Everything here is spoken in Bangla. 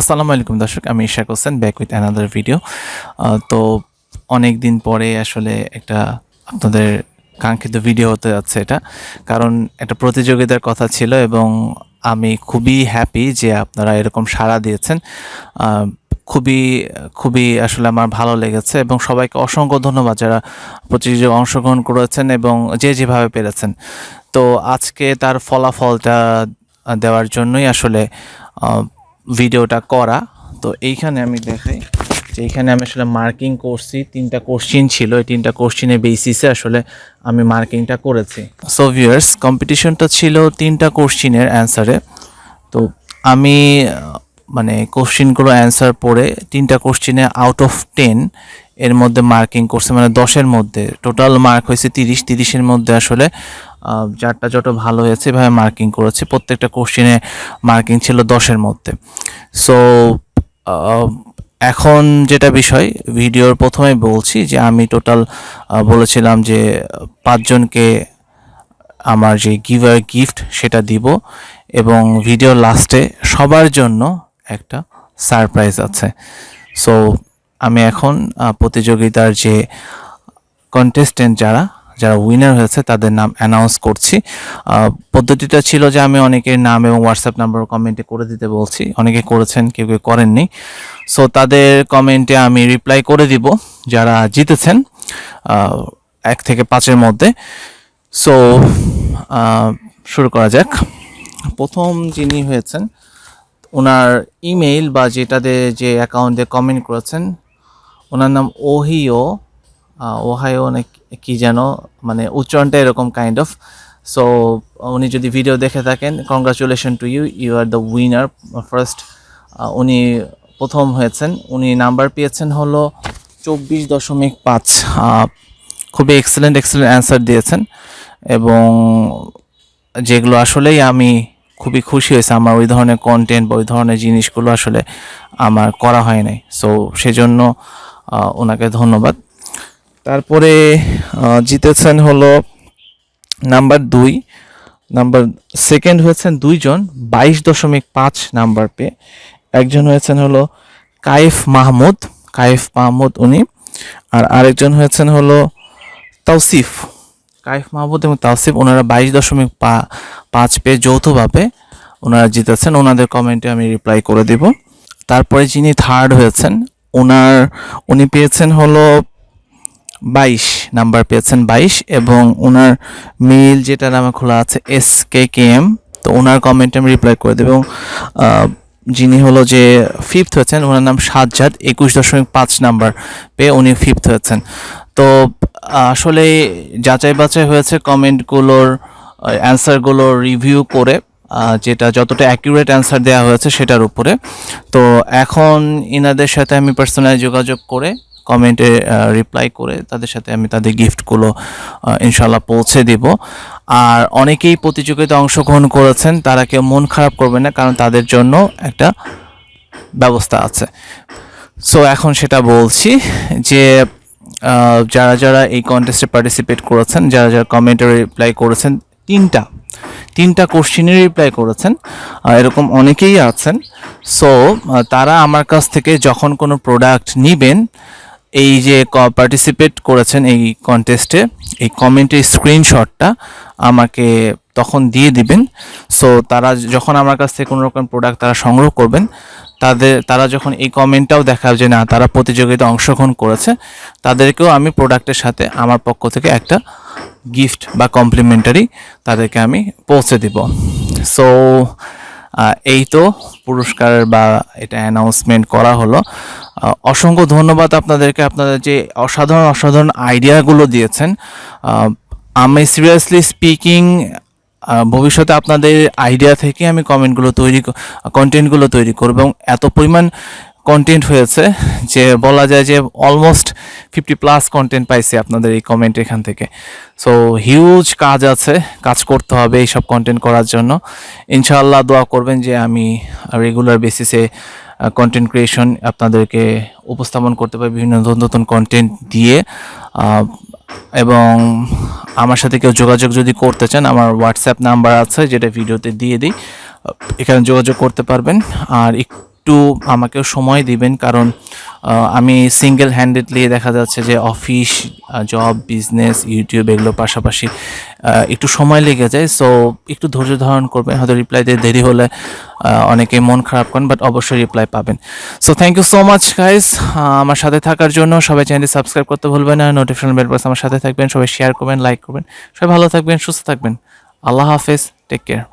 আসসালামু আলাইকুম দর্শক, আমি Ishak Hossain back with another video তো অনেক দিন পরে আসলে একটা আপনাদের কাঙ্ক্ষিত ভিডিও হতে যাচ্ছে এটা। কারণ একটা প্রতিযোগিতার কথা ছিল এবং আমি খুবই হ্যাপি যে আপনারা এরকম সাড়া দিয়েছেন। খুবই খুবই আসলে আমার ভালো লেগেছে এবং সবাইকে অসংখ্য ধন্যবাদ যারা প্রতিযোগিতায় অংশগ্রহণ করেছেন এবং যে যেভাবে পেরেছেন। তো আজকে তার ফলাফলটা দেওয়ার জন্যই আসলে ভিডিওটা করা। তো এইখানে আমি দেখাই যে এইখানে আমি আসলে মার্কিং করছি। তিনটা কোশ্চিন ছিল। এই তিনটা কোশ্চিনের বেসিসে আসলে আমি মার্কিংটা করেছি। সো ভিউয়ার্স কম্পিটিশনটা ছিল তিনটা কোশ্চিনের অ্যান্সারে তো আমি মানে কোশ্চিনগুলো অ্যান্সার পড়ে তিনটা কোশ্চিনে আউট অফ টেন এর মধ্যে মার্কিং করছে মানে দশের মধ্যে। টোটাল মার্ক হয়েছে তিরিশ, তিরিশের মধ্যে আসলে যারটা যত ভালো হয়েছে, এভাবে মার্কিং করেছে। প্রত্যেকটা কোশ্চিনে মার্কিং ছিল দশের মধ্যে। সো এখন যেটা বিষয়, ভিডিওর প্রথমে বলছি যে আমি টোটাল বলেছিলাম যে পাঁচজনকে আমার যে গিভার গিফট সেটা দিব এবং ভিডিও লাস্টে সবার জন্য একটা সারপ্রাইজ আছে। সো আমি এখন প্রতিযোগিতার যে কন্টেস্টেন্ট যারা যারা উইনার হয়েছে, তাদের নাম অ্যানাউন্স করছি। পদ্ধতিটা ছিল যে আমি অনেকের নাম এবং হোয়াটসঅ্যাপ নাম্বার কমেন্টে করে দিতে বলছি। অনেকে করেছেন, কেউ কেউ করেননি। সো তাদের কমেন্টে আমি রিপ্লাই করে দিব, যারা জিতেছেন এক থেকে পাঁচের মধ্যে। সো শুরু করা যাক। প্রথম যিনি হয়েছেন, ওনার ইমেইল বা যেটাতে যে অ্যাকাউন্টে কমেন্ট করেছেন ওনার নাম ওহিও ওহাইও না কি- যেন মানে উচ্চারণটা এরকম কাইন্ড অফ সো উনি যদি ভিডিও দেখে থাকেন congratulation to you you are the winner first উনি প্রথম হয়েছেন। উনি নাম্বার পেয়েছেন হলো চব্বিশ দশমিক পাঁচ। খুবই এক্সেলেন্ট এক্সেলেন্ট অ্যান্সার দিয়েছেন। এবং যেগুলো আসলেই আমি খুবই খুশি হয়েছে, আমার ওই ধরনের কন্টেন্ট বা ওই ধরনের জিনিসগুলো আসলে আমার করা হয় নাই। সো সেজন্য ওনাকে ধন্যবাদ। তারপরে জিতেছেন হলো নাম্বার দুই। নাম্বার সেকেন্ড হয়েছেন দুইজন, বাইশ দশমিক পাঁচ নাম্বার পেয়ে। একজন হয়েছেন হলো কাইফ মাহমুদ কাইফ মাহমুদ উনি। আর আরেকজন হয়েছেন হলো তাওসিফ। কাইফ মাহমুদ এবং তাওসিফ, ওনারা বাইশ দশমিক পাঁচ পেয়ে যৌথভাবে ওনারা জিতেছেন। ওনাদের কমেন্টে আমি রিপ্লাই করে দেব। তারপরে যিনি থার্ড হয়েছেন ওনার উনি পেয়েছেন হলো বাইশ, নাম্বার পেয়েছেন বাইশ এবং ওনার মেইল যেটা নামে খোলা আছে এস কে কে এম তো ওনার কমেন্টে আমি রিপ্লাই করে দেবো এবং যিনি হলো যে ফিফথ হয়েছেন ওনার নাম সাজ্জাদ, একুশ দশমিক পাঁচ নাম্বার পেয়ে উনি ফিফথ হয়েছেন। তো, আসলে যাচাই বাছাই হয়েছে কমেন্টগুলোর অ্যান্সারগুলো রিভিউ করে। যেটা যতটা অ্যাকিউরেট অ্যান্সার দেওয়া হয়েছে সেটার উপরে। তো এখন ইনাদের সাথে আমি পার্সোনালি যোগাযোগ করে কমেন্টে রিপ্লাই করে তাদের সাথে আমি তাদের গিফটগুলো ইনশাল্লাহ পৌঁছে দেব। আর অনেকেই প্রতিযোগিতায় অংশগ্রহণ করেছেন, তারা কেউ মন খারাপ করবে না, কারণ তাদের জন্য একটা ব্যবস্থা আছে। সো এখন সেটা বলছি যে যারা যারা এই কন্টেস্টে পার্টিসিপেট করেছেন, যারা যারা কমেন্টে রিপ্লাই করেছেন, তিনটা। তিনটা কোশ্চিনে রিপ্লাই করেছেন। এরকম অনেকেই আছেন। সো তারা আমার কাছ থেকে যখন কোনো প্রোডাক্ট নেবেন, এই যে পার্টিসিপেট করেছেন এই কন্টেস্টে এই কমেন্টের স্ক্রিনশটটা আমাকে তখন দিয়ে দিবেন। সো তারা যখন আমার কাছ থেকে কোনো রকম প্রোডাক্ট তারা সংগ্রহ করবেন, তাদের, তারা যখন এই কমেন্টটাও দেখাবে যে না, তারা প্রতিযোগিতায় অংশগ্রহণ করেছে, তাদেরকেও আমি প্রোডাক্টের সাথে আমার পক্ষ থেকে একটা গিফট বা কমপ্লিমেন্টারি তাদেরকে আমি পৌঁছে দিব। সো এই তো পুরস্কার বা এটা অ্যানাউন্সমেন্ট করা হলো। অসংখ্য ধন্যবাদ আপনাদেরকে। আপনাদের যে অসাধারণ অসাধারণ আইডিয়াগুলো দিয়েছেন আমি সিরিয়াসলি স্পিকিং ভবিষ্যতে আপনাদের আইডিয়া থেকে আমি কমেন্টগুলো তৈরি কন্টেন্টগুলো তৈরি করব এবং এত পরিমাণ কন্টেন্ট হয়েছে, যে বলা যায় যে অলমোস্ট ফিফটি প্লাস কন্টেন্ট পাইছি আপনাদের এই কমেন্ট এখান থেকে। সো হিউজ কাজ আছে, কাজ করতে হবে এইসব কন্টেন্ট করার জন্য। ইনশাআল্লাহ দোয়া করবেন যে আমি রেগুলার বেসিসে কন্টেন্ট ক্রিয়েশন আপনাদেরকে উপস্থাপন করতে পারি বিভিন্ন নতুন নতুন কন্টেন্ট দিয়ে। এবং আমার সাথে কেউ যোগাযোগ যদি করতে চান, আমার হোয়াটসঅ্যাপ নাম্বার আছে, যেটা ভিডিওতে দিয়ে দিই। এখানে যোগাযোগ করতে পারবেন। আর একটু আমাকেও সময় দিবেন, কারণ আমি সিঙ্গেল হ্যান্ডেডলি দেখা যাচ্ছে যে অফিস জব বিজনেস ইউটিউব এগুলো পাশাপাশি একটু সময় লেগে যায়। সো একটু ধৈর্য ধারণ করবেন, হয়তো রিপ্লাই দিয়ে দেরি হলে অনেকে মন খারাপ করেন বাট অবশ্যই রিপ্লাই পাবেন। So thank you so much guys আমার সাথে থাকার জন্য সবাই চ্যানেলটি সাবস্ক্রাইব করতে ভুলবেন না নোটিফিকেশন বেল প্রেস আমার সাথে থাকবেন, সবাই শেয়ার করবেন লাইক করবেন, সবাই ভালো থাকবেন, সুস্থ থাকবেন। আল্লাহ হাফেজ টেক কেয়ার